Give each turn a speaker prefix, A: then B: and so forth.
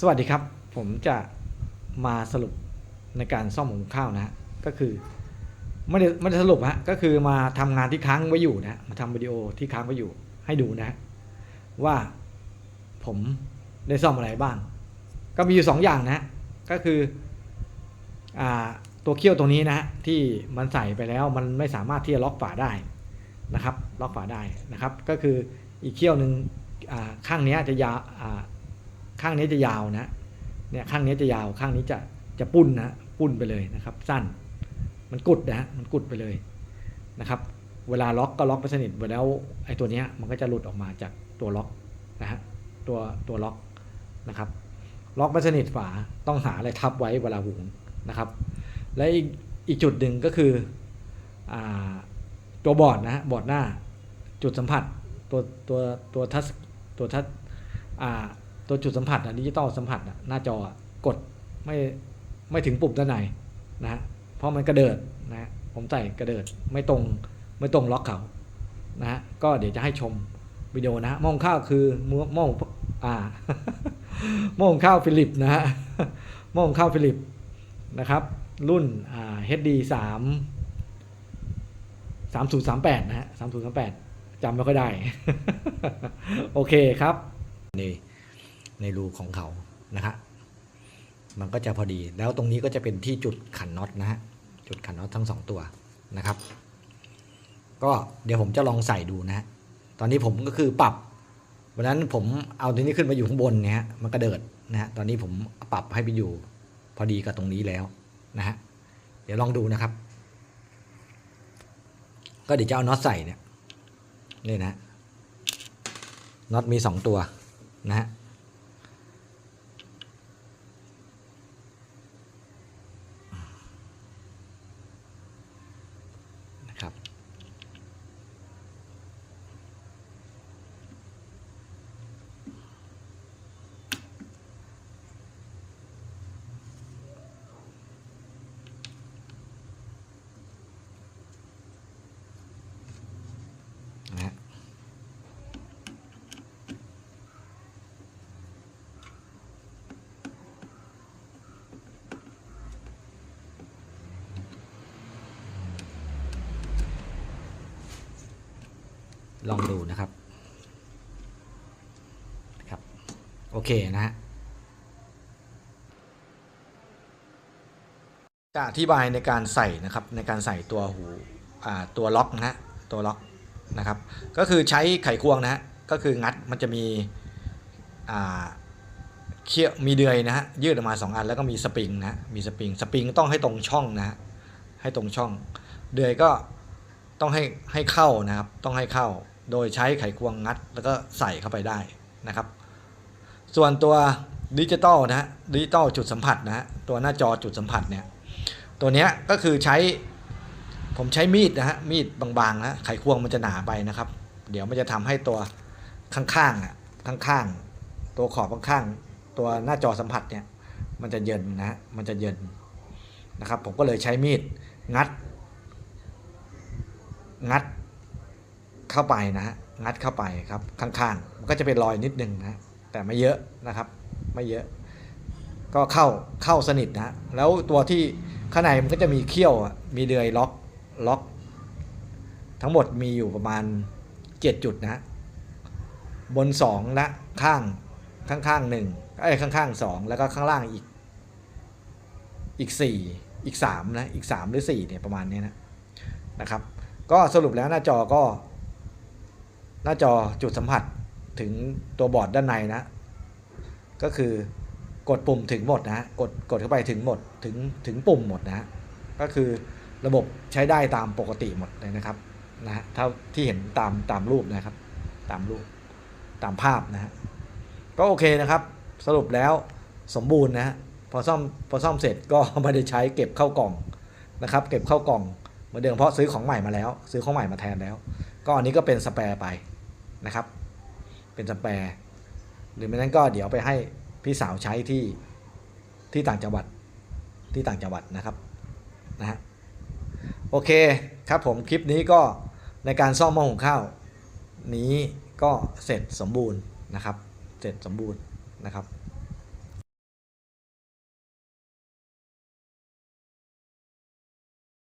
A: สวัสดีครับ ผมจะมาสรุปในการซ่อมหุงข้าวนะฮะก็คือไม่ได้ไม่ได้สรุปฮะก็คือมาทำงานที่ค้างไว้อยู่นะฮะมาทำวิดีโอที่ค้างไว้อยู่ให้ดูนะฮะว่าผมได้ซ่อมอะไรบ้าง ก็มีอยู่สองอย่างนะฮะก็คืออ่าตัวเคี่ยวตรงนี้นะฮะที่มันใส่ไปแล้วมันไม่สามารถที่จะล็อกฝาได้นะครับ ล็อกฝาได้นะครับ ก็คืออีกเคี่ยวหนึ่งข้างนี้จะยาวอ่า ข้างนี้จะยาวนะเนี่ยข้างนี้จะยาวข้างนี้จะจะปุ้นนะปุ้นไปเลยนะครับ สั้นมันกุดนะมันกุดไปเลยนะครับ เวลาล็อกก็ล็อกไปสนิทไปแล้วไอ้ตัวนี้มันก็จะหลุดออกมาจากตัวล็อกนะฮะตัวตัวล็อกนะครับ ล็อกไม่สนิทฝาต้องหาอะไรทับไว้เวลาหุงนะครับ และอีกอีกจุดหนึ่งก็คืออ่าตัวบอร์ดนะฮะบอร์ดหน้าจุดสัมผัสตัวตัวตัวทัชตัวทัชอ่า ตัวจุดสัมผัสอะดิจิตอลสัมผัสอะหน้าจอกดไม่ไม่ถึงปุ่มด้านในนะฮะเพราะมันกระเดิดนะฮะผมใส่กระเดิดไม่ตรงไม่ตรงล็อกเขานะฮะก็เดี๋ยวจะให้ชมวิดีโอนะฮะหม้องข้าวคือม้อหม้องอ่ามองข้าวฟิลิปนะฮะมองข้าวฟิลิปนะครับ รุ่นอ่า HD สามสามศูนย์สามแปดนะฮะสามศูนย์สามแปดจำไม่ค่อยได้ โอเคครับนี่ ในรูของเขานะฮะมันก็จะพอดีแล้วตรงนี้ก็จะเป็นที่จุดขันน็อตนะฮะจุดขันน็อตทั้งสองตัวนะครับ ก็เดี๋ยวผมจะลองใส่ดูนะฮะตอนนี้ผมก็คือปรับวันนั้นผมเอาตัวนี้ขึ้นมาอยู่ข้างบนเนี่ยฮะมันกระเดิดนะฮะตอนนี้ผมปรับให้ไปอยู่พอดีกับตรงนี้แล้วนะฮะเดี๋ยวลองดูนะครับ ก็เดี๋ยวจะเอาน็อตใส่เนี่ยนี่นะน็อตมีสองตัวนะฮะ ลองดูนะครับครับ โอเคนะฮะจะอธิบายในการใส่นะครับในการใส่ตัวหูอ่าตัวล็อกนะฮะตัวล็อกนะครับ ก็คือใช้ไขควงนะฮะก็คืองัดมันจะมีอ่าเคี่ยวมีเดือยนะฮะยืดออกมาสองอันแล้วก็มีสปริงนะฮะมีสปริงสปริงต้องให้ตรงช่องนะฮะให้ตรงช่อง เดือยก็ต้องให้ให้เข้านะครับ ต้องให้เข้า โดยใช้ไขควงงัดแล้วก็ใส่เข้าไปได้นะครับ ส่วนตัวดิจิตอลนะฮะดิจิตอลจุดสัมผัสนะฮะตัวหน้าจอจุดสัมผัสเนี่ยตัวเนี้ยก็คือใช้ผมใช้มีดนะฮะมีดบางๆนะไขควงมันจะหนาไปนะครับ เดี๋ยวมันจะทำให้ตัวข้างๆอะข้างๆตัวขอบข้างๆตัวหน้าจอสัมผัสเนี่ยมันจะเยินนะฮะมันจะเยินนะครับ ผมก็เลยใช้มีดงัด งัด เข้าไปนะฮะงัดเข้าไปครับข้างๆมันก็จะเป็นรอยนิดนึงนะแต่ไม่เยอะนะครับไม่เยอะ ก็เข้าเข้าสนิทนะแล้วตัวที่ข้างในมันก็จะมีเขี้ยวมีเดือยล็อกล็อก ทั้งหมดมีอยู่ประมาณ 7 จุดนะฮะบน 2 และข้างข้างๆหนึ่งไอ้ยข้างสองแล้วก็ข้างล่างอีก อีก4อีก3นะอีก3หรือ4เนี่ยประมาณนี้นะนะครับ ก็สรุปแล้วหน้าจอก็ หน้าจอจุดสัมผัสถึงตัวบอร์ดด้านในนะ ก็คือกดปุ่มถึงหมดนะกดกดเข้าไปถึงหมดถึงถึงปุ่มหมดนะก็คือระบบใช้ได้ตามปกติหมดเลยนะครับนะฮะเท่าที่เห็นตามตามรูปนะครับ ตามรูปตามภาพนะฮะก็โอเคนะครับ สรุปแล้วสมบูรณ์นะฮะพอซ่อมพอซ่อมเสร็จก็ไม่ได้ใช้เก็บเข้ากล่องนะครับ เก็บเข้ากล่องเหมือนเดิมเพราะซื้อของใหม่มาแล้ว ซื้อของใหม่มาแทนแล้ว ก็อันนี้ก็เป็นสแปร์ไป นะครับ เป็นสแปร์หรือไม่นั้นก็เดี๋ยวไปให้พี่สาวใช้ที่ที่ต่างจังหวัดที่ต่างจังหวัดนะครับนะฮะโอเคครับผมคลิปนี้ก็ในการซ่อมหม้อหุงข้าว นี้ก็เสร็จสมบูรณ์นะครับ เสร็จสมบูรณ์นะครับ